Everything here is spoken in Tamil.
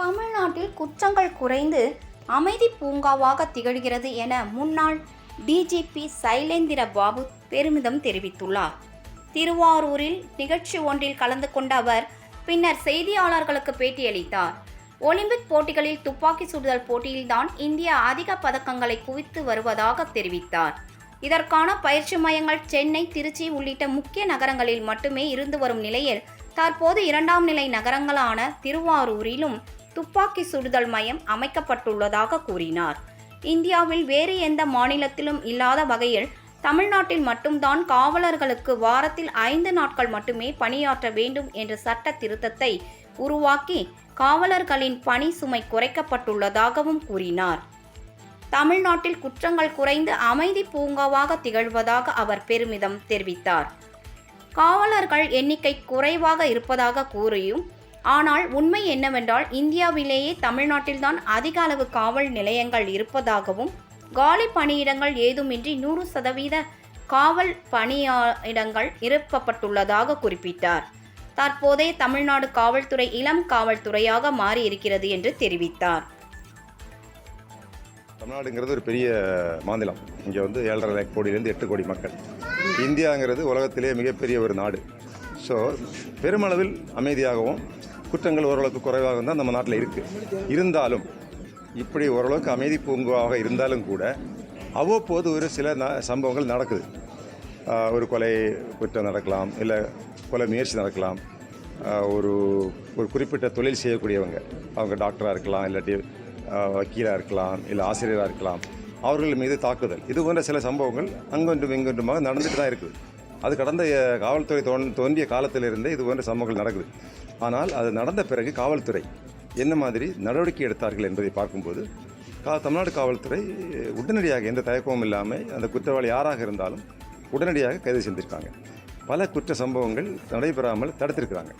தமிழ்நாட்டில் குற்றங்கள் குறைந்து அமைதி பூங்காவாக திகழ்கிறது என முன்னாள் டிஜிபி சைலேந்திர பாபு பெருமிதம் தெரிவித்துள்ளார். திருவாரூரில் நிகழ்ச்சி ஒன்றில் கலந்து கொண்ட அவர் பின்னர் செய்தியாளர்களுக்கு பேட்டியளித்தார். ஒலிம்பிக் போட்டிகளில் துப்பாக்கி சுடுதல் போட்டியில்தான் இந்தியா அதிக பதக்கங்களை குவித்து வருவதாக தெரிவித்தார். இதற்கான பயிற்சி மையங்கள் சென்னை திருச்சி உள்ளிட்ட முக்கிய நகரங்களில் மட்டுமே இருந்து வரும் நிலையில் தற்போது இரண்டாம் நிலை நகரங்களான திருவாரூரிலும் துப்பாக்கி சுடுதல் மையம் அமைக்கப்பட்டுள்ளதாக கூறினார். இந்தியாவில் வேறு எந்த மாநிலத்திலும் இல்லாத வகையில் தமிழ்நாட்டில் மட்டும்தான் காவலர்களுக்கு வாரத்தில் ஐந்து நாட்கள் மட்டுமே பணியாற்ற வேண்டும் என்ற சட்ட திருத்தத்தை உருவாக்கி காவலர்களின் பணி சுமை குறைக்கப்பட்டுள்ளதாகவும் கூறினார். தமிழ்நாட்டில் குற்றங்கள் குறைந்து அமைதி பூங்காவாக திகழ்வதாக அவர் பெருமிதம் தெரிவித்தார். காவலர்கள் எண்ணிக்கை குறைவாக இருப்பதாக கூறியும் ஆனால் உண்மை என்னவென்றால் இந்தியாவிலேயே தமிழ்நாட்டில்தான் அதிக அளவு காவல் நிலையங்கள் இருப்பதாகவும் காலி பணியிடங்கள் ஏதுமின்றி நூறு சதவீத காவல் பணியிடங்கள் நிரப்பப்பட்டுள்ளதாக குறிப்பிட்டார். தற்போதைய தமிழ்நாடு காவல்துறை இளம் காவல்துறையாக மாறி இருக்கிறது என்று தெரிவித்தார். தமிழ்நாடுங்கிறது ஒரு பெரிய மாநிலம். இங்கே வந்து ஏழரை லேக் கோடியிலேருந்து எட்டு கோடி மக்கள். இந்தியாங்கிறது உலகத்திலே மிகப்பெரிய ஒரு நாடு. ஸோ பெருமளவில் அமைதியாகவும் குற்றங்கள் ஓரளவுக்கு குறைவாக தான் நம்ம நாட்டில் இருக்குது இருந்தாலும் இப்படி ஓரளவுக்கு அமைதி பூங்காவாக இருந்தாலும் கூட அவ்வப்போது ஒரு சில ந- சம்பவங்கள் நடக்குது. ஒரு கொலை குற்றம் நடக்கலாம் இல்லை கொலை முயற்சி நடக்கலாம். ஒரு ஒரு குறிப்பிட்ட தொழில் செய்யக்கூடியவங்க அவங்க டாக்டராக இருக்கலாம் இல்லாட்டி வக்கீலாக இருக்கலாம் இல்லை ஆசிரியராக இருக்கலாம் அவர்கள் மீது தாக்குதல். இது போன்ற சில சம்பவங்கள் அங்கொன்றும் இங்கொன்றுமாக நடந்துட்டு தான் இருக்குது. அது கடந்த காவல்துறை தோன் தோன்றிய காலத்திலிருந்தே இது போன்ற சம்பவங்கள் நடக்குது. ஆனால் அது நடந்த பிறகு காவல்துறை என்ன மாதிரி நடவடிக்கை எடுத்தார்கள் என்பதை பார்க்கும்போது கா தமிழ்நாடு காவல்துறை உடனடியாக எந்த தயக்கமும் இல்லாமல் அந்த குற்றவாளி யாராக இருந்தாலும் உடனடியாக கைது செஞ்சுருக்காங்க. பல குற்ற சம்பவங்கள் நடைபெறாமல் தடுத்திருக்கிறாங்க.